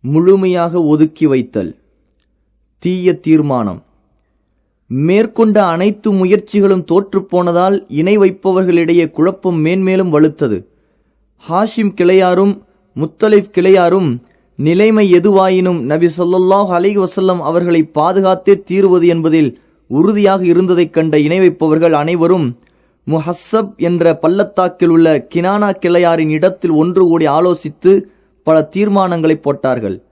முழுமையாக ஒதுக்கி வைத்தல். தீய தீர்மானம். மேற்கொண்ட அனைத்து முயற்சிகளும் தோற்றுப்போனதால் இணை வைப்பவர்களிடையே குழப்பம் மேன்மேலும் வலுத்தது. ஹாஷிம் கிளையாரும் முத்தலிப் கிளையாரும் நிலைமை எதுவாயினும் நபி ஸல்லல்லாஹு அலை வசல்லம் அவர்களை பாதுகாத்தே தீர்வது என்பதில் உறுதியாக இருந்ததைக் கண்ட இணை வைப்பவர்கள் அனைவரும் முஹஸ்ஸப் என்ற பள்ளத்தாக்கில் உள்ள கினானா கிளையாரின் இடத்தில் ஒன்று கூடி ஆலோசித்து பல தீர்மானங்களை போட்டார்கள்.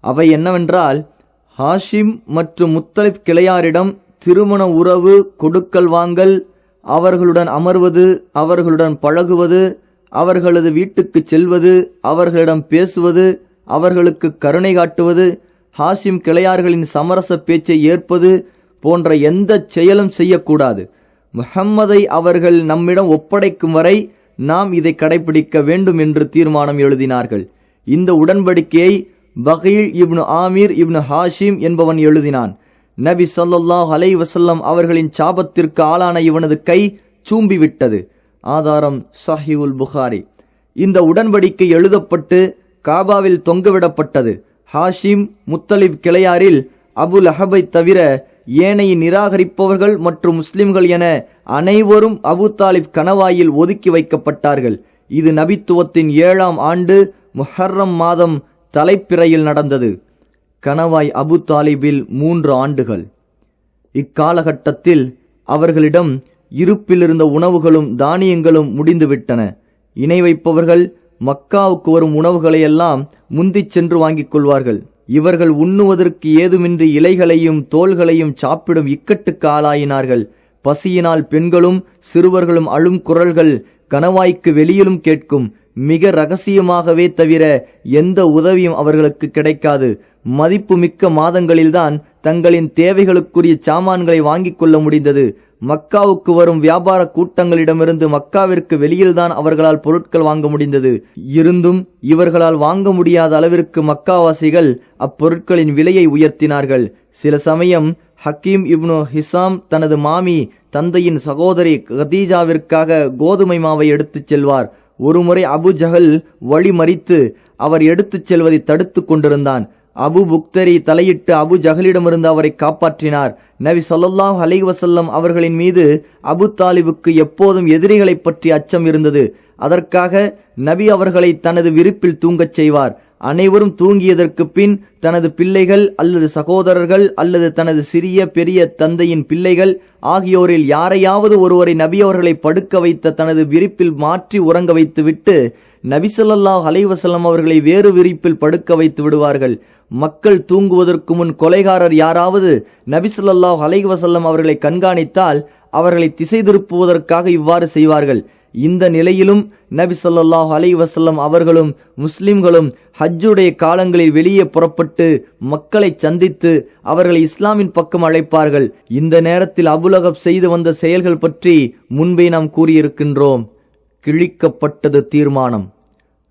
அவை என்னவென்றால் ஹாஷிம் மற்றும் முத்தலிப் கிளையாரிடம் திருமண உறவு கொடுக்கல் வாங்கல் அவர்களுடன் அமர்வது அவர்களுடன் பழகுவது அவர்களது வீட்டுக்கு செல்வது அவர்களிடம் பேசுவது அவர்களுக்கு கருணை காட்டுவது ஹாஷிம் கிளையார்களின் சமரச பேச்சை ஏற்பது போன்ற எந்த செயலும் செய்யக்கூடாது. முஹம்மதை அவர்கள் நம்மிடம் ஒப்படைக்கும் வரை நாம் இதை கடைபிடிக்க வேண்டும் என்று தீர்மானம் எழுதினார்கள். இந்த உடன்படிக்கையை பகீல் இப்னு ஆமீர் இப்னு ஹாஷிம் என்பவன் எழுதினான். நபி சொல்லல்லாஹ் அலை வசல்லம் அவர்களின் சாபத்திற்கு ஆளான இவனது கை சூம்பிவிட்டது. ஆதாரம் சஹிவுல் புகாரி. இந்த உடன்படிக்கை எழுதப்பட்டு காபாவில் தொங்கவிடப்பட்டது. ஹாஷிம் முத்தலிப் கிளையாரில் அபுல் அஹபை தவிர ஏனைய நிராகரிப்பவர்கள் மற்றும் முஸ்லிம்கள் என அனைவரும் அபு தாலிப் கணவாயில் ஒதுக்கி வைக்கப்பட்டார்கள். இது நபித்துவத்தின் ஏழாம் ஆண்டு முஹர்ரம் மாதம் தலைப்பிறையில் நடந்தது. கணவாய் அபு தாலிபில் மூன்று ஆண்டுகள். இக்காலகட்டத்தில் அவர்களிடம் இருப்பிலிருந்த உணவுகளும் தானியங்களும் முடிந்துவிட்டன. இணை வைப்பவர்கள் மக்காவுக்கு வரும் உணவுகளையெல்லாம் முந்திச் சென்று வாங்கிக் கொள்வார்கள். இவர்கள் உண்ணுவதற்கு ஏதுமின்றி இலைகளையும் தோள்களையும் சாப்பிடும் இக்கட்டுக்கு ஆளாயினார்கள். பசியினால் பெண்களும் சிறுவர்களும் அழும் குரல்கள் கணவாய்க்கு வெளியிலும் கேட்கும். மிக ரகசியமாகவே தவிர எந்த உதவியும் அவர்களுக்கு கிடைக்காது. மதிப்புமிக்க மாதங்களில்தான் தங்களின் தேவைகளுக்குரிய சாமான்களை வாங்கிக் கொள்ள முடிந்தது. மக்காவுக்கு வரும் வியாபார கூட்டங்களிடமிருந்து மக்காவிற்கு வெளியில்தான் அவர்களால் பொருட்கள் வாங்க முடிந்தது. இருந்தும் இவர்களால் வாங்க முடியாத அளவிற்கு மக்காவாசிகள் அப்பொருட்களின் விலையை உயர்த்தினார்கள். சில சமயம் ஹக்கீம் இப்னு ஹிசாம் தனது மாமி தந்தையின் சகோதரி கதீஜாவிற்காக கோதுமை மாவை எடுத்துச் செல்வார். ஒருமுறை அபு ஜஹல் வழி மறித்து அவர் எடுத்துச் செல்வதை தடுத்து கொண்டிருந்தான். அபு புக்தரி தலையிட்டு அபு ஜஹலிடமிருந்து அவரை காப்பாற்றினார். நபி ஸல்லல்லாஹு அலைஹி அவர்களின் மீது அபு தாலிபுக்கு எப்போதும் எதிரிகளைப் பற்றி அச்சம் இருந்தது. அதற்காக நபி அவர்களை தனது விருப்பில் தூங்கச் செய்வார். அனைவரும் தூங்கியதற்கு பின் தனது பிள்ளைகள் அல்லது சகோதரர்கள் அல்லது தனது சிறிய பெரிய தந்தையின் பிள்ளைகள் ஆகியோரில் யாரையாவது ஒருவரை நபி அவர்களை படுக்க வைத்த தனது விரிப்பில் மாற்றி உறங்க வைத்துவிட்டு நபிசல்லாஹ் அலைவசல்லம் அவர்களை வேறு விரிப்பில் படுக்க வைத்து விடுவார்கள். மக்கள் தூங்குவதற்கு முன் கொலைகாரர் யாராவது நபிசல்லாஹ் அலைவசல்லம் அவர்களை கண்காணித்தால் அவர்களை திசை திருப்புவதற்காக இவ்வாறு செய்வார்கள். இந்த நிலையிலும் நபி சொல்லாஹ் அலைஹி அவர்களும் முஸ்லிம்களும் ஹஜ்ஜுடைய காலங்களில் வெளியே புறப்பட்டு மக்களை சந்தித்து அவர்களை இஸ்லாமின் பக்கம் அழைப்பார்கள். இந்த நேரத்தில் அபுலகப் செய்து வந்த செயல்கள் பற்றி முன்பே நாம் கூறியிருக்கின்றோம். கிழிக்கப்பட்டது தீர்மானம்.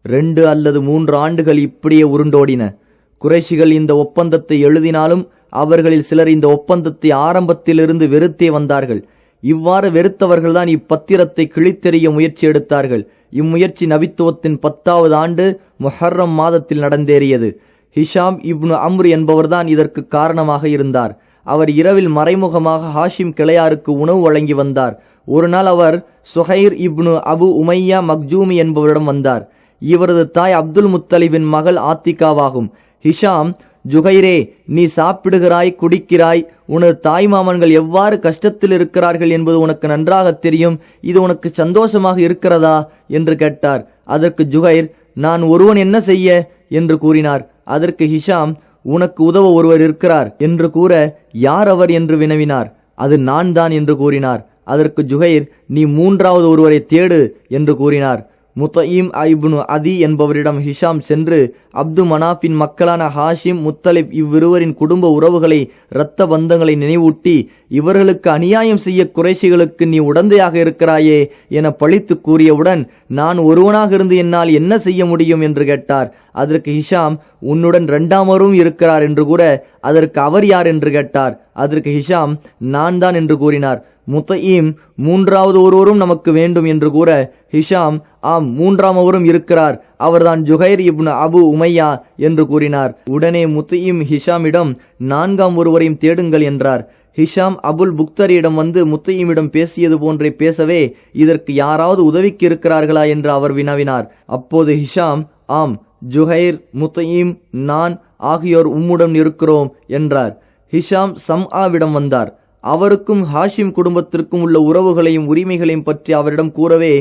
ரெண்டு அல்லது மூன்று ஆண்டுகள் இப்படியே உருண்டோடின. குறைஷிகள் இந்த ஒப்பந்தத்தை எழுதினாலும் அவர்களில் சிலர் இந்த ஒப்பந்தத்தை ஆரம்பத்திலிருந்து வெறுத்தே வந்தார்கள். இவ்வாறு வெறுத்தவர்கள்தான் இப்பத்திரத்தை கிழித்தெறிய முயற்சி எடுத்தார்கள். இம்முயற்சி நபித்துவத்தின் பத்தாவது ஆண்டு முஹர்ரம் மாதத்தில் நடந்தேறியது. ஹிஷாம் இப்னு அம்ரு என்பவர்தான் இதற்கு காரணமாக இருந்தார். அவர் இரவில் மறைமுகமாக ஹாஷிம் கிளையாருக்கு உணவு வழங்கி வந்தார். ஒரு நாள் அவர் சுஹைர் இப்னு அபு உமையா மக்ஜூமி என்பவரிடம் வந்தார். இவரது தாய் அப்துல் முத்தலிபின் மகள் ஆத்திகாவாகும். ஹிஷாம் ஜுகைரே நீ சாப்பிடுகிறாய் குடிக்கிறாய் உனது தாய்மாமன்கள் எவ்வாறு கஷ்டத்தில் இருக்கிறார்கள் என்பது உனக்கு நன்றாக தெரியும் இது உனக்கு சந்தோஷமாக இருக்கிறதா? என்று கேட்டார். அதற்கு ஜுகைர் நான் ஒருவன் என்ன செய்ய? என்று கூறினார். அதற்கு ஹிஷாம் உனக்கு உதவ ஒருவர் இருக்கிறார் என்று கூற யார் அவர் என்று வினவினார். அது நான் தான் என்று கூறினார். அதற்கு ஜுகைர் நீ மூன்றாவது ஒருவரை தேடு என்று கூறினார். முத்தயீம் ஐபுனு அதி என்பவரிடம் ஹிஷாம் சென்று அப்து மனாஃபின் மக்களான ஹாஷிம் முத்தலிப் இவ்விருவரின் குடும்ப உறவுகளை இரத்த பந்தங்களை நினைவூட்டி இவர்களுக்கு அநியாயம் செய்ய குறைஷிகளுக்கு நீ உடந்தையாக இருக்கிறாயே என பழித்து கூறியவுடன் நான் ஒருவனாக இருந்து என்னால் என்ன செய்ய முடியும் என்று கேட்டார். அதற்கு ஹிஷாம் உன்னுடன் இரண்டாமரும் இருக்கிறார் என்று கூற அதற்கு அவர் யார் என்று கேட்டார். அதற்கு ஹிஷாம் நான் தான் என்று கூறினார். முத்தையீம் மூன்றாவது ஒருவரும் நமக்கு வேண்டும் என்று கூற ஹிஷாம் ஆம் மூன்றாம் அவரும் இருக்கிறார். அவர்தான் ஜுஹைர் இப்னு அபு உமையா என்று கூறினார். உடனே முத்தையீம் ஹிஷாமிடம் நான்காம் ஒருவரையும் தேடுங்கள் என்றார். ஹிஷாம் அபுல் புக்தரியிடம் வந்து முத்தையிமிடம் பேசியது போன்றே பேசவே இதற்கு யாராவது உதவிக்கு இருக்கிறார்களா என்று அவர் வினவினார். அப்போது ஹிஷாம் ஆம் ஜுஹைர் முத்தையீம் நான் ஆகியோர் உம்முடன் இருக்கிறோம் என்றார். ஹிஷாம் சம்ஆவிடம் வந்தார். அவருக்கும் ஹாஷிம் குடும்பத்திற்கும் உள்ள உறவுகளையும் உரிமைகளையும் பற்றி அவரிடம் கூறவே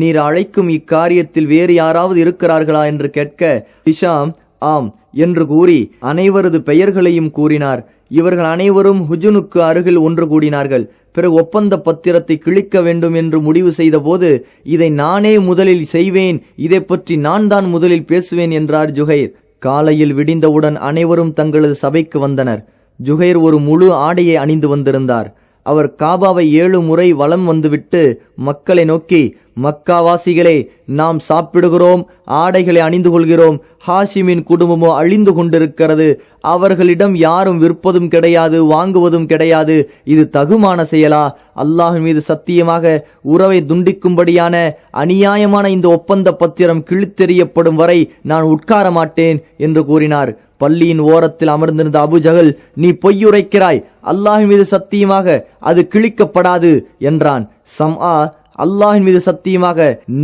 நீர் அழைக்கும் இக்காரியத்தில் வேறு யாராவது இருக்கிறார்களா? என்று கேட்க ஹிஷாம் ஆம் என்று கூறி அனைவரது பெயர்களையும் கூறினார். இவர்கள் அனைவரும் ஹுஜுனுக்கு அருகில் ஒன்று கூடினார்கள். பிறகு ஒப்பந்த பத்திரத்தை கிழிக்க வேண்டும் என்று முடிவு செய்தபோது இதை நானே முதலில் செய்வேன் இதை பற்றி நான் தான் முதலில் பேசுவேன் என்றார் ஜுகைர் காலையில் விடிந்தவுடன் அனைவரும் தங்களது சபைக்கு வந்தனர். ஜுகைர் ஒரு முழு ஆடையை அணிந்து வந்திருந்தார். அவர் காபாவை ஏழு முறை வலம் வந்துவிட்டு மக்களை நோக்கி மக்காவாசிகளே நாம் சாப்பிடுகிறோம் ஆடைகளை அணிந்து கொள்கிறோம் ஹாஷிமின் குடும்பமோ அழிந்து கொண்டிருக்கிறது அவர்களிடம் யாரும் விற்பதும் கிடையாது வாங்குவதும் கிடையாது இது தகுமான செயலா? அல்லாஹ் மீது சத்தியமாக உறவை துண்டிக்கும்படியான அநியாயமான இந்த ஒப்பந்த பத்திரம் கிழித்தெறியப்படும் வரை நான் உட்கார மாட்டேன் என்று கூறினார். பள்ளியின் ஓரத்தில் அமர்ந்திருந்த அபுஜகல் நீ பொய்யுரைக்கிறாய் அல்லாஹின் மீது சத்தியமாக அது கிழிக்கப்படாது என்றான். சம்ஆ அல்லாஹின் மீது சத்தியமாக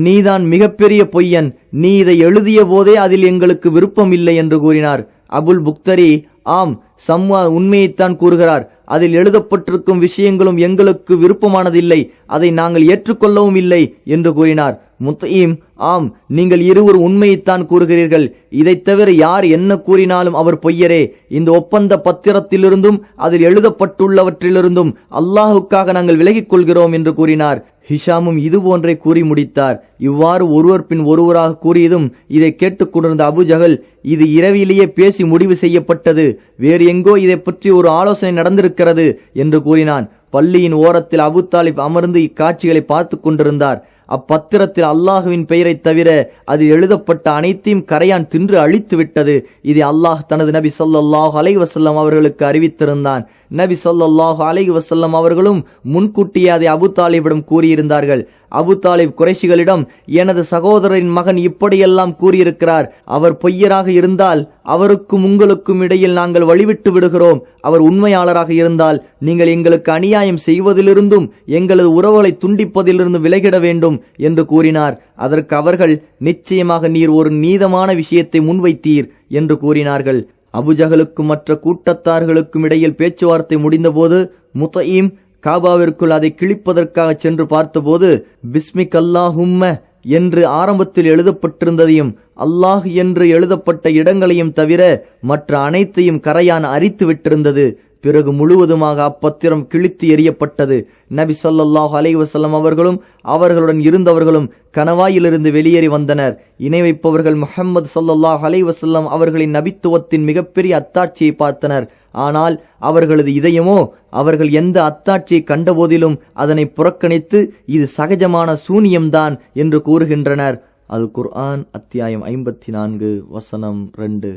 நீதான் மிகப்பெரிய பொய்யன் நீ இதை எழுதிய போதே அதில் எங்களுக்கு விருப்பம் இல்லை என்று கூறினார். அபுல் புக்தரி ஆம் சம்மா உண்மையைத்தான் கூறுகிறார் அதில் எழுதப்பட்டிருக்கும் விஷயங்களும் எங்களுக்கு விருப்பமானதில்லை அதை நாங்கள் ஏற்றுக்கொள்ளவும் இல்லை என்று கூறினார். முத்தீம் ஆம் நீங்கள் இருவர் உண்மையைத்தான் கூறுகிறீர்கள். இதைத் தவிர யார் என்ன கூறினாலும் அவர் பொய்யரே. இந்த ஒப்பந்த பத்திரத்திலிருந்தும் அதில் எழுதப்பட்டுள்ளவற்றிலிருந்தும் அல்லாஹுக்காக நாங்கள் விலகிக் கொள்கிறோம் என்று கூறினார். ஹிஷாமும் இது போன்றே கூறி முடித்தார். இவ்வாறு ஒருவர் பின் ஒருவராக கூறியதும் இதை கேட்டுக்கொண்டிருந்த அபுஜகல் இது இரவிலேயே பேசி முடிவு செய்யப்பட்டது. வேறு எங்கோ இதை பற்றி ஒரு ஆலோசனை நடந்திருக்கிறது என்று கூறினான். பள்ளியின் ஓரத்தில் அபு தாலிப் அமர்ந்து இக்காட்சிகளை பார்த்து கொண்டிருந்தார். அப்பத்திரத்தில் அல்லாஹுவின் பெயரைத் தவிர அதில் எழுதப்பட்ட அனைத்தையும் கரையான் தின்று அழித்து விட்டது இதை அல்லாஹ் தனது நபி சொல்லாஹ் அலை வசல்லம் அவர்களுக்கு அறிவித்திருந்தான். நபி சொல்லாஹ் அலை வசல்லம் அவர்களும் முன்கூட்டியே அதை அபு தாலிபிடம் கூறியிருந்தார்கள். அபு தாலிப் குறைஷிகளிடம் எனது சகோதரரின் மகன் இப்படியெல்லாம் கூறியிருக்கிறார். அவர் பொய்யராக இருந்தால் அவருக்கும் உங்களுக்கும் இடையில் நாங்கள் வழிவிட்டு விடுகிறோம். அவர் உண்மையாளராக இருந்தால் நீங்கள் எங்களுக்கு அநியாயம் செய்வதிலிருந்தும் எங்களது உறவுகளை துண்டிப்பதிலிருந்து விலகிட வேண்டும். என்று கூறினார். அதற்கு அவர்கள் நிச்சயமாக நீர் ஒரு நீதமான விஷயத்தை முன்வைத்தீர் என்று கூறினார்கள். அபுஜகலுக்கும் மற்ற கூட்டத்தார்களுக்கும் இடையில் பேச்சுவார்த்தை முடிந்தபோது முத்தஈம் காபாவிற்குள் அதை கிழிப்பதற்காக சென்று பார்த்தபோது பிஸ்மிக் அல்லாஹும்ம என்று ஆரம்பத்தில் எழுதப்பட்டிருந்ததையும் அல்லாஹ் என்று எழுதப்பட்ட இடங்களையும் தவிர மற்ற அனைத்தையும் கரையான் அரித்து விட்டிருந்தது பிறகு முழுவதுமாக அப்பத்திரம் கிழித்து எறியப்பட்டது. நபி சொல்லாஹ் அலைவசல்லம் அவர்களும் அவர்களுடன் இருந்தவர்களும் கணவாயிலிருந்து வெளியேறி வந்தனர். இணை வைப்பவர்கள் முகமது சொல்லாஹ் அலைவசல்லம் அவர்களின் நபித்துவத்தின் மிகப்பெரிய அத்தாட்சியை பார்த்தனர். ஆனால் அவர்களது இதயமோ அவர்கள் எந்த அத்தாட்சியை கண்டபோதிலும் அதனை புறக்கணித்து இது சகஜமான சூனியம்தான் என்று கூறுகின்றனர். அது குர்ஆன் அத்தியாயம் ஐம்பத்தி நான்கு வசனம் ரெண்டு.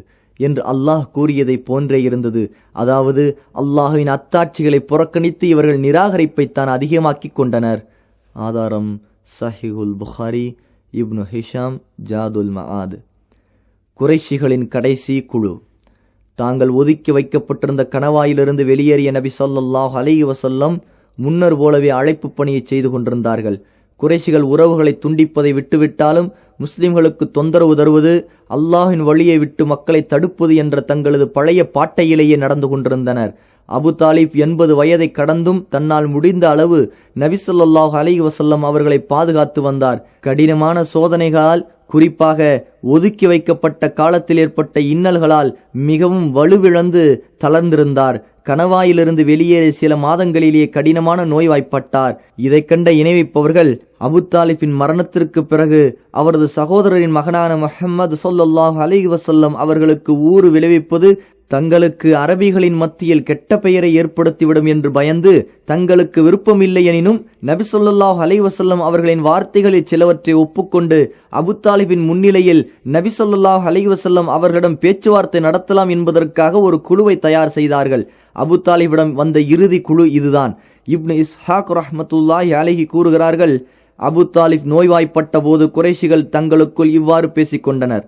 என்று அல்லாஹ் கூறியதை போன்றே இருந்தது. அதாவது அல்லாஹுவின் அத்தாட்சிகளை புறக்கணித்து இவர்கள் நிராகரிப்பைத்தான் அதிகமாக்கிக் கொண்டனர். ஆதாரம் சஹிஹுல் புகாரி இப்னு ஹிஷாம் ஜாதுல் மஆத். குறைஷிகளின் கடைசி குழு. தாங்கள் ஒதுக்கி வைக்கப்பட்டிருந்த கணவாயிலிருந்து வெளியேறிய நபி சொல்லல்லாஹ் அலைஹி முன்னர் போலவே அழைப்பு பணியை செய்து கொண்டிருந்தார்கள். குறைஷிகள் உறவுகளை துண்டிப்பதை விட்டுவிட்டாலும் முஸ்லிம்களுக்கு தொந்தரவு தருவது அல்லாஹின் வழியை விட்டு மக்களை தடுப்பது என்ற தங்களது பழைய பாட்டையிலேயே நடந்து கொண்டிருந்தனர். அபு தாலிப் எண்பது வயதை கடந்தும் தன்னால் முடிந்த அளவு நபிசல்லாஹ் அலி வசல்லம் அவர்களை பாதுகாத்து வந்தார். கடினமான சோதனைகளால் குறிப்பாக ஒதுக்கி வைக்கப்பட்ட காலத்தில் ஏற்பட்ட இன்னல்களால் மிகவும் வலுவிழந்து தளர்ந்திருந்தார். கணவாயிலிருந்து வெளியேறிய சில மாதங்களிலேயே கடினமான நோய்வாய்ப்பட்டார். இதை கண்ட இணைவிப்பவர்கள் அபு தாலிஃபின் மரணத்திற்கு பிறகு அவரது சகோதரரின் மகனான மஹம்மது சொல்லாஹ் அலி வசல்லம் அவர்களுக்கு ஊறு விளைவிப்பது தங்களுக்கு அரபிகளின் மத்தியில் கெட்ட பெயரை ஏற்படுத்திவிடும் என்று பயந்து தங்களுக்கு விருப்பமில்லை எனினும் நபிசொல்லாஹ் அலைவசல்லம் அவர்களின் வார்த்தைகளில் சிலவற்றை ஒப்புக்கொண்டு அபுத்தாலிபின் முன்னிலையில் நபிசொல்லாஹ் அலைவசல்லம் அவர்களிடம் பேச்சுவார்த்தை நடத்தலாம் என்பதற்காக ஒரு குழுவை தயார் செய்தார்கள். அபுத்தாலிபிடம் வந்த இறுதி குழு இதுதான். இப்னு இஸ்ஹாக் ரஹமத்துல்லாஹி அலைஹி கூறுகிறார்கள் அபு தாலிப் நோய்வாய்ப்பட்ட போது குறைஷிகள் தங்களுக்குள் இவ்வாறு பேசிக்கொண்டனர்.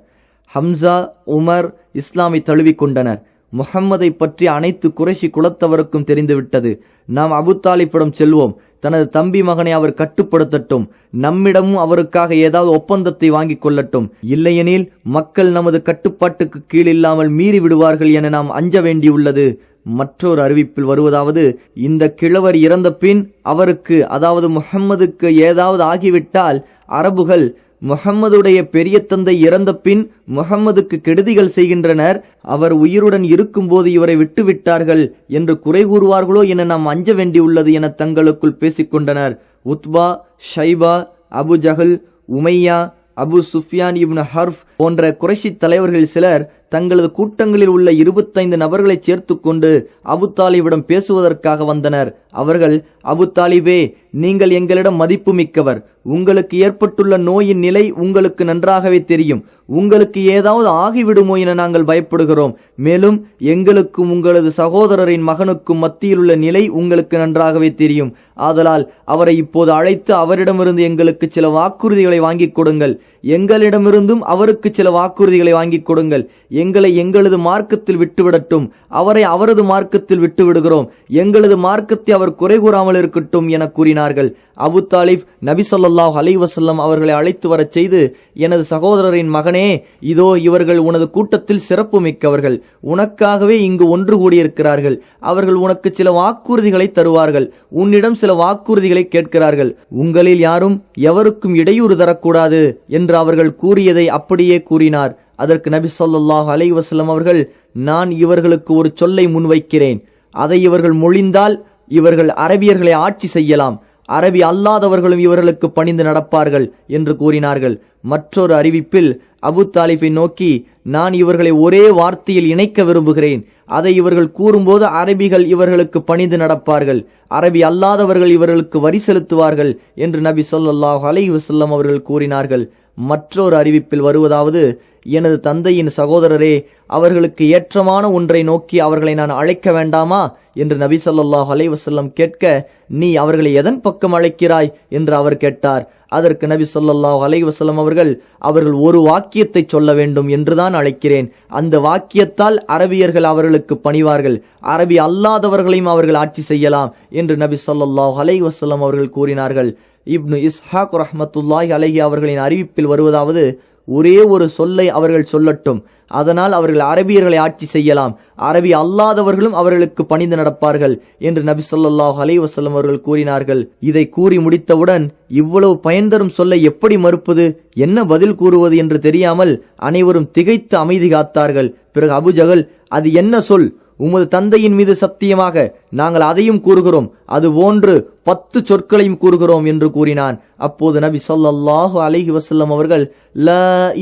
ஹம்சா உமர் இஸ்லாமை தழுவிக்கொண்டனர். முகம்மதை பற்றி அனைத்து குறைஷி குலத்தவருக்கும் தெரிந்துவிட்டது. நாம் அபு தாலிப்பிடம் செல்வோம். தனது தம்பி மகனை அவர் கட்டுப்படுத்தட்டும். நம்மிடமும் அவருக்காக ஏதாவது ஒப்பந்தத்தை வாங்கிக் கொள்ளட்டும். இல்லையெனில் மக்கள் நமது கட்டுப்பாட்டுக்கு கீழ் இல்லாமல் மீறி விடுவார்கள் என நாம் அஞ்ச வேண்டியுள்ளது. மற்றொரு அறிவிப்பில் வருவதாவது இந்த கிழவர் இறந்த பின் அவருக்கு அதாவது முகம்மதுக்கு ஏதாவது ஆகிவிட்டால் அரபுகள் முகம்மதுடைய பெரிய தந்தை இறந்த பின் முகம்மதுக்கு கெடுதிகள் செய்கின்றனர். அவர் உயிருடன் இருக்கும்போது இவரை விட்டுவிட்டார்கள் என்று குறை கூறுவார்களோ என நாம் அஞ்ச வேண்டியுள்ளது என தங்களுக்குள் பேசிக்கொண்டனர். உத்பா ஷைபா அபு ஜஹல் உமையா அபு சுஃபியான் இப்னு ஹர்ஃப் போன்ற குறைஷி தலைவர்கள் சிலர் தங்களது கூட்டங்களில் உள்ள இருபத்தைந்து நபர்களை சேர்த்து கொண்டு அபுத்தாலிபிடம் பேசுவதற்காக வந்தனர். அவர்கள் அபுத்தாலிபே நீங்கள் எங்களிடம் மதிப்பு மிக்கவர் உங்களுக்கு ஏற்பட்டுள்ள நோயின் நிலை உங்களுக்கு நன்றாகவே தெரியும். உங்களுக்கு ஏதாவது ஆகிவிடுமோ என நாங்கள் பயப்படுகிறோம். மேலும் எங்களுக்கும் உங்களது சகோதரரின் மகனுக்கும் மத்தியில் உள்ள நிலை உங்களுக்கு நன்றாகவே தெரியும். ஆதலால் அவரை இப்போது அழைத்து அவரிடமிருந்து எங்களுக்கு சில வாக்குறுதிகளை வாங்கிக் கொடுங்கள். எங்களிடமிருந்தும் அவருக்கு சில வாக்குறுதிகளை வாங்கிக் கொடுங்கள். எங்களை எங்களது மார்க்கத்தில் விட்டுவிடட்டும். அவரை அவரது மார்க்கத்தில் விட்டுவிடுகிறோம். எங்களது மார்க்கத்தை அவர் குறை கூறாமல் இருக்கட்டும் என கூறினார்கள். அபு தாலிப் நபி சொல்லாஹ் வசல்லம் அவர்களை அழைத்து வரச் செய்து எனது சகோதரரின் மகனே இதோ இவர்கள் உனது கூட்டத்தில் சிறப்பு மிக்கவர்கள் உனக்காகவே இங்கு ஒன்று கூடியிருக்கிறார்கள். அவர்கள் உனக்கு சில வாக்குறுதிகளை தருவார்கள். உன்னிடம் சில வாக்குறுதிகளை கேட்கிறார்கள். உங்களில் யாரும் எவருக்கும் இடையூறு தரக்கூடாது என்று அவர்கள் கூறியதை அப்படியே கூறினார். அதற்கு நபி சொல்லாஹ் அலைவசல்லம் அவர்கள் நான் இவர்களுக்கு ஒரு சொல்லை முன்வைக்கிறேன். அதை இவர்கள் மொழிந்தால் இவர்கள் அரபியர்களை ஆட்சி செய்யலாம். அரபி அல்லாதவர்களும் இவர்களுக்கு பணிந்து நடப்பார்கள் என்று கூறினார்கள். மற்றொரு அறிவிப்பில் அபு தாலிஃபை நோக்கி நான் இவர்களை ஒரே வார்த்தையில் இணைக்க விரும்புகிறேன். அதை இவர்கள் கூறும்போது அரபிகள் இவர்களுக்கு பணிந்து நடப்பார்கள். அரபி அல்லாதவர்கள் இவர்களுக்கு வரி செலுத்துவார்கள் என்று நபி சொல்லாஹ் அலை வசல்லம் அவர்கள் கூறினார்கள். மற்றொரு அறிவிப்பில் வருவதாவது எனது தந்தையின் சகோதரரே அவர்களுக்கு ஏற்றமான ஒன்றை நோக்கி அவர்களை நான் அழைக்க வேண்டாமா? என்று நபி சொல்லாஹ் அலைவசல்லம் கேட்க நீ அவர்களை எதன் பக்கம் அழைக்கிறாய்? என்று அவர் கேட்டார். அதற்கு நபி சொல்லாஹ் அலைவசல்லம் அவர்கள் அவர்கள் ஒரு வாக்கியத்தை சொல்ல வேண்டும் என்றுதான் அழைக்கிறேன். அந்த வாக்கியத்தால் அரபியர்கள் அவர்களுக்கு பணிவார்கள். அரபி அல்லாதவர்களையும் அவர்கள் ஆட்சி செய்யலாம். என்று நபி சொல்லாஹ் அலைவசல்லம் அவர்கள் கூறினார்கள். இப்னு இஸ்ஹாக் ரஹமத்துல்லாஹி அலஹி அவர்களின் அறிவிப்பில் வருவதாவது ஒரே ஒரு சொல்லை அவர்கள் சொல்லட்டும். அதனால் அவர்கள் அரபியர்களை ஆட்சி செய்யலாம். அரபி அல்லாதவர்களும் அவர்களுக்கு பணிந்து நடப்பார்கள் என்று நபி சொல்லாஹ் அலைவசல்லம் அவர்கள் கூறினார்கள். இதை கூறி முடித்தவுடன் இவ்வளவு பயன் தரும் சொல்லை எப்படி மறுப்பது? என்ன பதில் கூறுவது என்று தெரியாமல் அனைவரும் திகைத்து அமைதி காத்தார்கள். பிறகு அபுஜகல் அது என்ன சொல்? உமது தந்தையின் மீது சத்தியமாக நாங்கள் அதையும் கூறுகிறோம். அது ஒன்று பத்து சொற்களையும் கூறுகிறோம் என்று கூறினான். அப்போது நபி சொல்லாஹு அலைஹி வசல்லம் அவர்கள் ல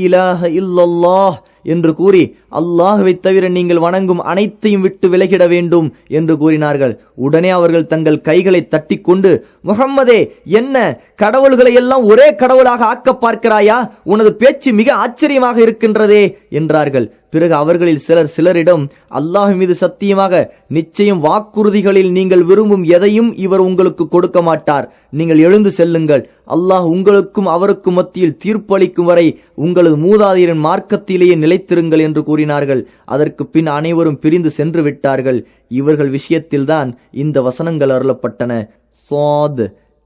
இலாஹ இல்லல்லாஹ் என்று கூறி அல்லாஹுவை தவிர நீங்கள் வணங்கும் அனைத்தையும் விட்டு விலகிட வேண்டும் என்று கூறினார்கள். உடனே அவர்கள் தங்கள் கைகளை தட்டிக்கொண்டு முகம்மதே என்ன? கடவுள்களை எல்லாம் ஒரே கடவுளாக ஆக்க பார்க்கிறாயா? உனது பேச்சு மிக ஆச்சரியமாக இருக்கின்றதே என்றார்கள். பிறகு அவர்களில் சிலர் சிலரிடம் அல்லாஹ் மீது சத்தியமாக நிச்சயம் வாக்குறுதிகளில் நீங்கள் விரும்பும் எதையும் இவர் உங்களுக்கு கொடுக்க மாட்டார். நீங்கள் எழுந்து செல்லுங்கள். அல்லாஹ் உங்களுக்கும் அவருக்கும் மத்தியில் தீர்ப்பளிக்கும் வரை உங்களது மூதாதையரின் மார்க்கத்திலேயே நிலைத்திருங்கள் என்று கூறினார்கள். அதற்கு பின் அனைவரும் பிரிந்து சென்று விட்டார்கள். இவர்கள் விஷயத்தில்தான் இந்த வசனங்கள் அருளப்பட்டன. சாத்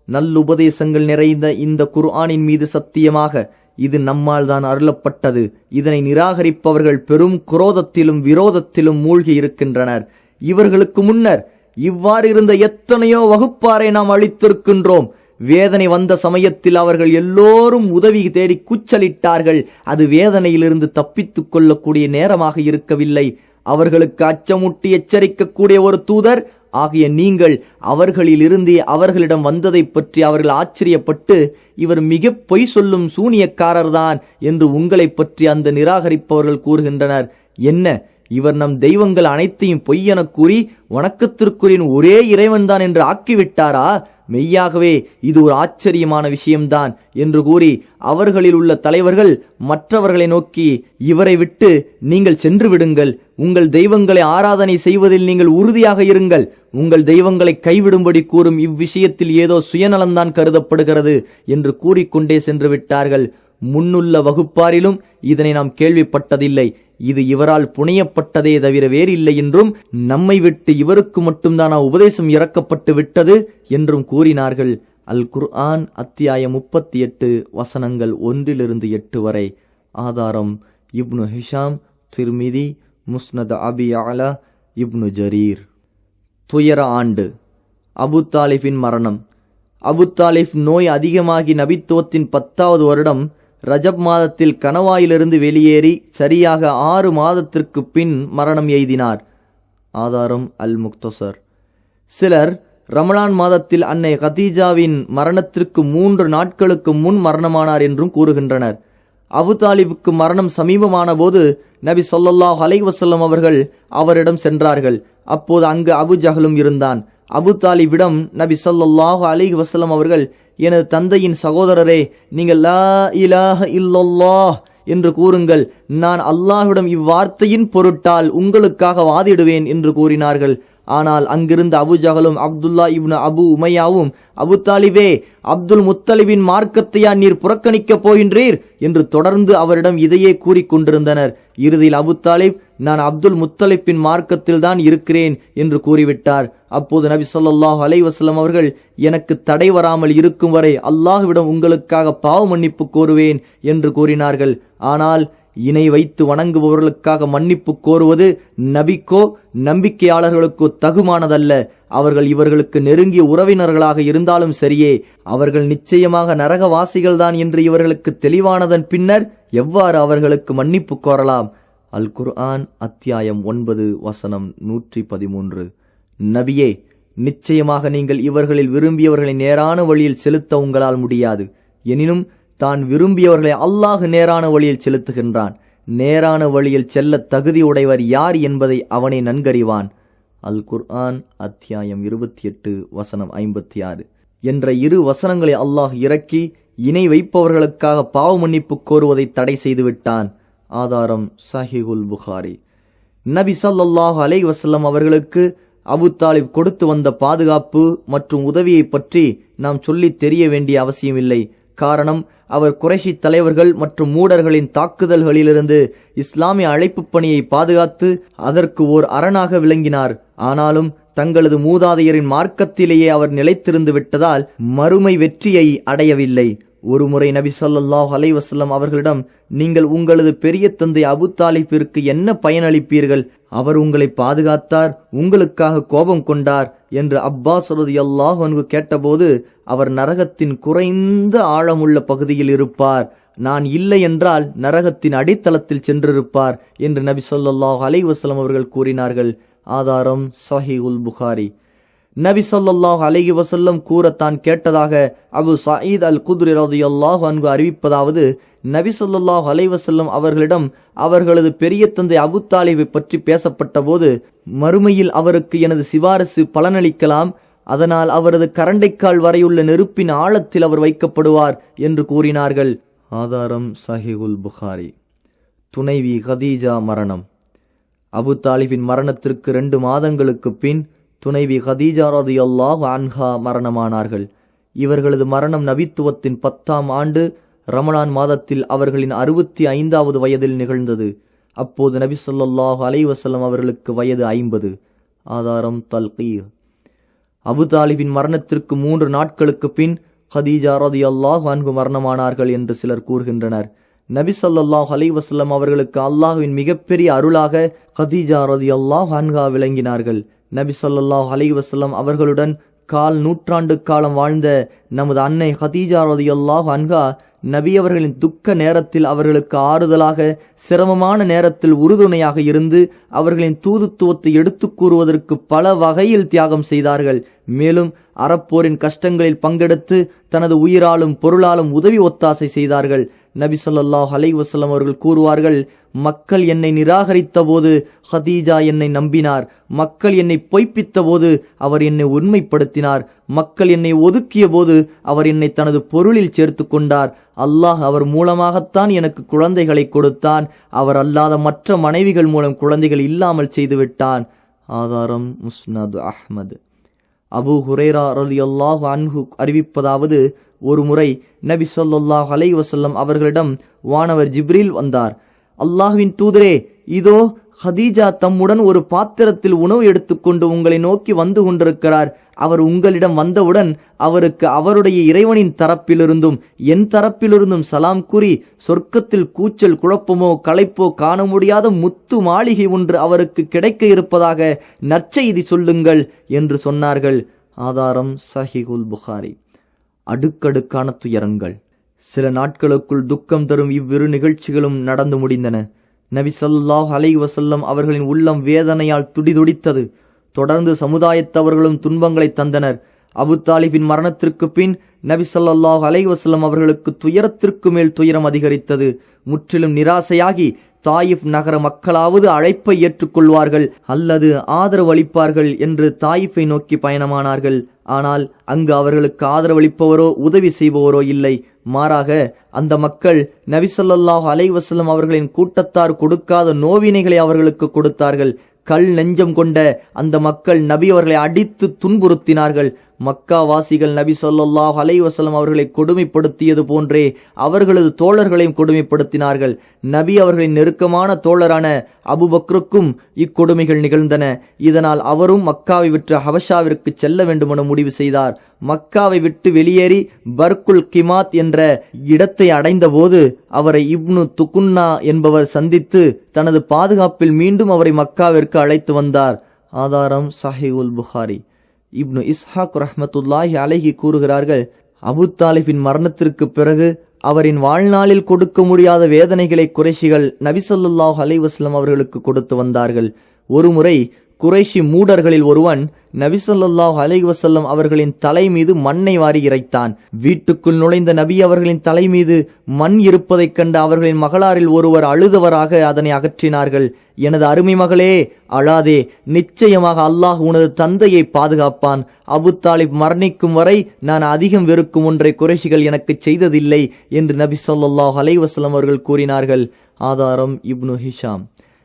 நல்லுபதேசங்கள் நிறைந்த இந்த குர்ஆனின் மீது சத்தியமாக இது நம்மால் தான் அருளப்பட்டது. இதனை நிராகரிப்பவர்கள் பெரும் குரோதத்திலும் விரோதத்திலும் மூழ்கி இருக்கின்றனர். இவர்களுக்கு முன்னர் இவ்வாறு இருந்த எத்தனையோ வகுப்பாரை நாம் அளித்திருக்கின்றோம் வேதனை வந்த சமயத்தில் அவர்கள் எல்லோரும் உதவி தேடி கூச்சலிட்டார்கள். அது வேதனையிலிருந்து தப்பித்துக் கொள்ளக்கூடிய நேரமாக இருக்கவில்லை. அவர்களுக்கு அச்சமுட்டி எச்சரிக்கக்கூடிய ஒரு தூதர் ஆகிய நீங்கள் அவர்களிலிருந்தே அவர்களிடம் வந்ததைப் பற்றி அவர்கள் ஆச்சரியப்பட்டு இவர் மிக பொய் சொல்லும் சூனியக்காரர்தான் என்று உங்களைப் பற்றி அந்த நிராகரிப்பவர்கள் கூறுகின்றனர். என்ன? இவர் நம் தெய்வங்கள் அனைத்தையும் பொய்யெனக் கூறி வணக்கத்திற்குரின் ஒரே இறைவன்தான் என்று ஆக்கிவிட்டாரா? மெய்யாகவே இது ஒரு ஆச்சரியமான விஷயம்தான் என்று கூறி அவர்களில் உள்ள தலைவர்கள் மற்றவர்களை நோக்கி இவரை விட்டு நீங்கள் சென்று விடுங்கள். உங்கள் தெய்வங்களை ஆராதனை செய்வதில் நீங்கள் உறுதியாக இருங்கள். உங்கள் தெய்வங்களை கைவிடும்படி கூறும் இவ்விஷயத்தில் ஏதோ சுயநலம்தான் கருதப்படுகிறது என்று கூறிக்கொண்டே சென்று விட்டார்கள். முன்னுள்ள வகுப்பாரிலும் இதனை நாம் கேள்விப்பட்டதில்லை. இது இவரால் புனையப்பட்டதே தவிர வேறில்லை என்றும் நம்மை விட்டு இவருக்கு மட்டும்தானா உபதேசம் இறக்கப்பட்டு விட்டது என்றும் கூறினார்கள். அல் குர்ஆன் அத்தியாயம் முப்பத்தி எட்டு வசனங்கள் ஒன்றிலிருந்து எட்டு வரை. ஆதாரம் இப்னு ஹிஷாம் திருமிதி முஸ்னத் அபி அலா இப்னு ஜரீர். துயர ஆண்டு. அபு தாலிஃபின் மரணம். அபு தாலிஃப் நோய் அதிகமாகி நபித்துவத்தின் பத்தாவது வருடம் ரஜப் மாதத்தில் கணவாயிலிருந்து வெளியேறி சரியாக ஆறு மாதத்திற்கு பின் மரணம் எய்தினார். ஆதாரம் அல் முக்தசர். சிலர் ரமலான் மாதத்தில் அன்னை கதீஜாவின் மரணத்திற்கு மூன்று நாட்களுக்கு முன் மரணமானார் என்றும் கூறுகின்றனர். அபுதாலிபுக்கு மரணம் சமீபமான போது நபி சொல்லல்லாஹ் அலைவசல்லம் அவர்கள் அவரிடம் சென்றார்கள். அப்போது அங்கு அபு ஜஹலும் இருந்தான். அபு தாலிபிடம் நபி சொல்லல்லாஹு அலைஹி வசலம் அவர்கள் எனது தந்தையின் சகோதரரே நீங்கள் லா இலாஹ இல்லல்லாஹ் என்று கூறுங்கள். நான் அல்லாஹ்விடம் இவ்வார்த்தையின் பொருட்டால் உங்களுக்காக வாதிடுவேன் என்று கூறினார்கள். ஆனால் அங்கிருந்த அபுஜகலும் அப்துல்லா இப்னு அபு உமையாவும் அபு தாலிபே அப்துல் முத்தலிபின் மார்க்கத்தையா நீர் புறக்கணிக்கப் போகின்றீர்? என்று தொடர்ந்து அவரிடம் இதையே கூறிக்கொண்டிருந்தனர் இறுதியில் அபு தாலிப் நான் அப்துல் முத்தலிப்பின் மார்க்கத்தில் தான் இருக்கிறேன் என்று கூறிவிட்டார். அப்போது நபி சொல்லாஹ் அலைவசலம் அவர்கள் எனக்கு தடை வராமல் இருக்கும் வரை அல்லாஹுவிடம் உங்களுக்காக பாவ மன்னிப்பு கோருவேன் என்று கூறினார்கள். ஆனால் இணை வைத்து வணங்குபவர்களுக்காக மன்னிப்பு கோருவது நபிக்கோ நம்பிக்கையாளர்களுக்கோ தகுமானதல்ல. அவர்கள் இவர்களுக்கு நெருங்கிய உறவினர்களாக இருந்தாலும் சரியே அவர்கள் நிச்சயமாக நரகவாசிகள்தான் என்று இவர்களுக்கு தெளிவானதன் பின்னர் எவ்வாறு அவர்களுக்கு மன்னிப்பு கோரலாம்? அல் குர்ஆன் அத்தியாயம் ஒன்பது வசனம் நூற்றி பதிமூன்று நபியே நிச்சயமாக நீங்கள் இவர்களில் விரும்பியவர்களை நேரான வழியில் செலுத்த உங்களால் முடியாது. எனினும் தான் விரும்பியவர்களை அல்லாஹ் நேரான வழியில் செலுத்துகின்றான். நேரான வழியில் செல்ல தகுதி உடையவர் யார் என்பதை அவனை நன்கறிவான். அல் குர்ஆன் அத்தியாயம் இருபத்தி எட்டு வசனம் ஐம்பத்தி ஆறு. என்ற இரு வசனங்களை அல்லாஹ் இறக்கி இணை வைப்பவர்களுக்காக பாவ மன்னிப்பு கோருவதை தடை செய்துவிட்டான். ஆதாரம் சஹிகுல் புகாரி. நபி சல்லாஹ் அலை வசல்லம் அவர்களுக்கு அபு தாலிப் கொடுத்து வந்த பாதுகாப்பு மற்றும் உதவியை பற்றி நாம் சொல்லி தெரிய வேண்டிய அவசியமில்லை. காரணம் அவர் குறைஷி தலைவர்கள் மற்றும் மூடர்களின் தாக்குதல்களிலிருந்து இஸ்லாமிய அழைப்பு பணியை பாதுகாத்து அதற்கு ஓர் அரணாக விளங்கினார். ஆனாலும் தங்களது மூதாதையரின் மார்க்கத்திலேயே அவர் நிலைத்திருந்து விட்டதால் மறுமை வெற்றியை அடையவில்லை. ஒருமுறை நபி சொல்லாஹ் அலைவசல்லம் அவர்களிடம் நீங்கள் உங்களது பெரிய தந்தை அபு தாலிபிற்கு என்ன பயனளிப்பீர்கள்? அவர் உங்களை பாதுகாத்தார் உங்களுக்காக கோபம் கொண்டார் என்று அப்பாஸ் ரலியல்லாஹு அன்ஹு கேட்டபோது அவர் நரகத்தின் குறைந்த ஆழமுள்ள பகுதியில் இருப்பார். நான் இல்லை என்றால் நரகத்தின் அடித்தளத்தில் சென்றிருப்பார் என்று நபி சொல்லாஹ் அலைவசலம் அவர்கள் கூறினார்கள். ஆதாரம் சஹீஹுல் புகாரி. நபி சொல்லாஹ் அலைஹி வசல்லம் கூறத்தான் கேட்டதாக அபு சயீத் அல் குத்ரி ரலியல்லாஹு அன்பு அறிவிப்பதாவது நபி சொல்லாஹ் அலைவசல்லம் அவர்களிடம் அவர்களது பெரிய தந்தை அபு தாலிபை பற்றி பேசப்பட்ட போது மறுமையில் அவருக்கு எனது சிபாரசு பலனளிக்கலாம் அதனால் அவரது கரண்டைக்கால் வரையுள்ள நெருப்பின் ஆழத்தில் அவர் வைக்கப்படுவார் என்று கூறினார்கள். ஆதாரம் சஹிகுல் புகாரி. துணைவி ஹதீஜா மரணம். அபு தாலிபின் மரணத்திற்கு ரெண்டு மாதங்களுக்கு பின் துணைவி ஹதீஜா அல்லாஹ் அன்ஹா மரணமானார்கள். இவர்களது மரணம் நபித்துவத்தின் பத்தாம் ஆண்டு ரமணான் மாதத்தில் அவர்களின் அறுபத்தி ஐந்தாவது வயதில் நிகழ்ந்தது. அப்போது நபி ஸல்லல்லாஹு அலைவசல்லம் அவர்களுக்கு வயது ஐம்பது. ஆதாரம் தல்கீர். அபு தாலிபின் மரணத்திற்கு மூன்று நாட்களுக்கு பின் ஹதீஜா ரதியல்லாஹு அன்பு மரணமானார்கள் என்று சிலர் கூறுகின்றனர். நபி சொல்லாஹ் அலைவசல்லம் அவர்களுக்கு அல்லாஹ்வின் மிகப்பெரிய அருளாக ஹதீஜா ரதியல்லாஹு அன்ஹா விளங்கினார்கள். நபி சொல்லாஹ் அலைஹி அவர்களுடன் கால் நூற்றாண்டு காலம் வாழ்ந்த நமது அன்னை ஹதீஜா ரதியல்லாஹு அன்ஹா நபி அவர்களின் துக்க நேரத்தில் அவர்களுக்கு ஆறுதலாக சிரமமான நேரத்தில் உறுதுணையாக இருந்து அவர்களின் தூதுத்துவத்தை எடுத்துக் கூறுவதற்கு பல வகையில் தியாகம் செய்தார்கள். மேலும் அறப்போரின் கஷ்டங்களில் பங்கெடுத்து தனது உயிராலும் பொருளாலும் உதவி ஒத்தாசை செய்தார்கள். நபி சொல்லாஹ் அலைஹி அவர்கள் கூறுவார்கள் மக்கள் என்னை நிராகரித்த போது ஹதீஜா என்னை நம்பினார். மக்கள் என்னை பொய்ப்பித்த போது அவர் என்னை உண்மைப்படுத்தினார். மக்கள் என்னை ஒதுக்கிய போது அவர் என்னை தனது பொருளில் சேர்த்து கொண்டார். அல்லாஹ் அவர் மூலமாகத்தான் எனக்கு குழந்தைகளை கொடுத்தான். அவர் அல்லாத மற்ற மனைவிகள் மூலம் குழந்தைகள் இல்லாமல் செய்துவிட்டான். ஆதாரம் முஸ்னது அஹ்மது. அபு ஹுரேரா ரலியல்லாஹு அன்ஹு அறிவிப்பதாவது ஒரு முறை நபி சொல்லாஹ் அலை வசல்லம் அவர்களிடம் வானவர் ஜிப்ரில் வந்தார். அல்லாஹ்வின் தூதரே இதோ ஹதீஜா தம்முடன் ஒரு பாத்திரத்தில் உணவு எடுத்துக்கொண்டு உங்களை நோக்கி வந்து கொண்டிருக்கிறார். அவர் உங்களிடம் வந்தவுடன் அவருக்கு அவருடைய இறைவனின் தரப்பிலிருந்தும் என் தரப்பிலிருந்தும் சலாம் கூறி சொர்க்கத்தில் கூச்சல் குழப்பமோ களைப்போ காண முடியாத முத்து மாளிகை ஒன்று அவருக்கு கிடைக்க இருப்பதாக நற்செய்தி சொல்லுங்கள் என்று சொன்னார்கள். ஆதாரம் சஹிகுல் புகாரி. அடுக்கடுக்கான துயரங்கள். சில நாட்களுக்குள் துக்கம் தரும் இவ்விரு நிகழ்ச்சிகளும் நடந்து முடிந்தன. நபி அலைவசல்லம் அவர்களின் உள்ளம் வேதனையால் துடிதுடித்தது. தொடர்ந்து சமுதாயத்தவர்களும் துன்பங்களை தந்தனர். அபு தாலிபின் மரணத்திற்கு பின் நபி சொல்லாஹ் அலைஹி அவர்களுக்கு துயரத்திற்கு மேல் துயரம் அதிகரித்தது. முற்றிலும் நிராசையாகி தாயிஃப் நகர மக்களாவது அழைப்பை ஏற்றுக்கொள்வார்கள் அல்லது ஆதரவு அளிப்பார்கள் என்று தாயிஃபை நோக்கி பயணமானார்கள். ஆனால் அங்கு அவர்களுக்கு ஆதரவளிப்பவரோ உதவி செய்பவரோ இல்லை. மாறாக அந்த மக்கள் நபிசல்லாஹ் அலைவசல்லம் அவர்களின் கூட்டத்தார் கொடுக்காத நோவினைகளை அவர்களுக்கு கொடுத்தார்கள். கல் நெஞ்சம் கொண்ட அந்த மக்கள் நபி அவர்களை அடித்து துன்புறுத்தினார்கள். மக்கா வாசிகள் நபி சொல்லாஹ் அலைவசலம் அவர்களை கொடுமைப்படுத்தியது போன்றே அவர்களது தோழர்களையும் கொடுமைப்படுத்தினார்கள். நபி அவர்களின் நெருக்கமான தோழரான அபுபக்ருக்கும் இக்கொடுமைகள் நிகழ்ந்தன. இதனால் அவரும் மக்காவை விற்று ஹவஷாவிற்கு செல்ல வேண்டுமென முடிவு செய்தார். மக்காவை விட்டு வெளியேறி பர்குல் கிமாத் என்ற இடத்தை அடைந்தபோது அவரை இப்னு துகுன்னா என்பவர் சந்தித்து தனது பாதுகாப்பில் மீண்டும் அவரை மக்காவிற்கு அழைத்து வந்தார். ஆதாரம் சஹிவுல் புகாரி. இப்னு இஸ்ஹாக் ரஹமத்துல்லாஹி அலஹி கூறுகிறார்கள் அபு தாலிபின் மரணத்திற்கு பிறகு அவரின் வாழ்நாளில் கொடுக்க முடியாத வேதனைகளை குறைஷிகள் நபிசல்லாஹ் அலைவாஸ்லம் அவர்களுக்கு கொடுத்து வந்தார்கள். ஒருமுறை குறைஷி மூடர்களில் ஒருவன் நபிசல்லாஹ் அலைஹி வசல்லம் அவர்களின் தலை மீது மண்ணை வாரி இறைத்தான். வீட்டுக்குள் நுழைந்த நபி அவர்களின் தலை மீது மண் இருப்பதைக் கண்ட அவர்களின் மகளாரில் ஒருவர் அழுதவராக அதனை அகற்றினார்கள். எனது அருமை மகளே அழாதே. நிச்சயமாக அல்லாஹ் உனது தந்தையை பாதுகாப்பான். அபு தாலிப் மரணிக்கும் வரை நான் அதிகம் வெறுக்கும் ஒன்றை குறைஷிகள் எனக்கு செய்ததில்லை என்று நபி சொல்லாஹ் அலைவாஸ்லம் அவர்கள் கூறினார்கள். ஆதாரம் இப்னு ஹிஷாம்.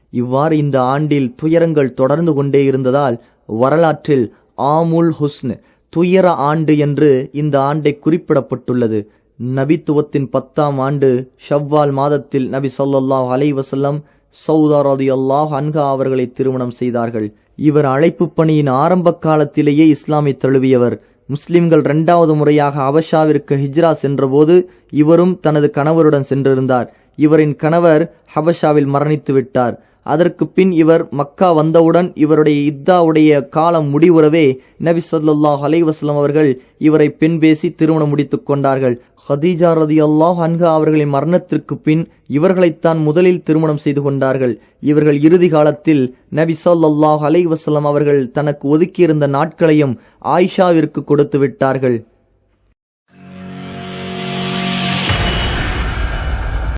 இவ்வாறு இந்த ஆண்டில் துயரங்கள் தொடர்ந்து கொண்டே இருந்ததால் வரலாற்றில் ஆமுல் ஹுஸ்ன் துயர ஆண்டு என்று இந்த ஆண்டை குறிப்பிடப்பட்டுள்ளது. நபித்துவத்தின் பத்தாம் ஆண்டு ஷவ்வால் மாதத்தில் நபி சொல்லாஹ் அலை வசல்லம் சவுதா அல்லாஹ் அன்ஹா அவர்களை திருமணம் செய்தார்கள். இவர் அழைப்பு பணியின் ஆரம்ப காலத்திலேயே இஸ்லாமை தழுவியவர். முஸ்லிம்கள் இரண்டாவது முறையாக அபஷாவிற்கு ஹிஜ்ரா சென்றபோது இவரும் தனது கணவருடன் சென்றிருந்தார். இவரின் கணவர் ஹபஷாவில் மரணித்து விட்டார் அதற்கு பின் இவர் மக்கா வந்தவுடன் இவருடைய இத்தாவுடைய காலம் முடிவுறவே நபி சொல்லாஹ் அலைவாஸ்லம் அவர்கள் இவரை பெண் பேசி திருமணம் முடித்து கொண்டார்கள். ஹதீஜா ரதி அல்லாஹ் அன்ஹா அவர்களின் மரணத்திற்கு பின் இவர்களைத்தான் முதலில் திருமணம் செய்து கொண்டார்கள். இவர்கள் இறுதி காலத்தில் நபி சொல்லாஹ் அலைவாஸ்லம் அவர்கள் தனக்கு ஒதுக்கியிருந்த நாட்களையும் ஆயிஷாவிற்கு கொடுத்து விட்டார்கள்.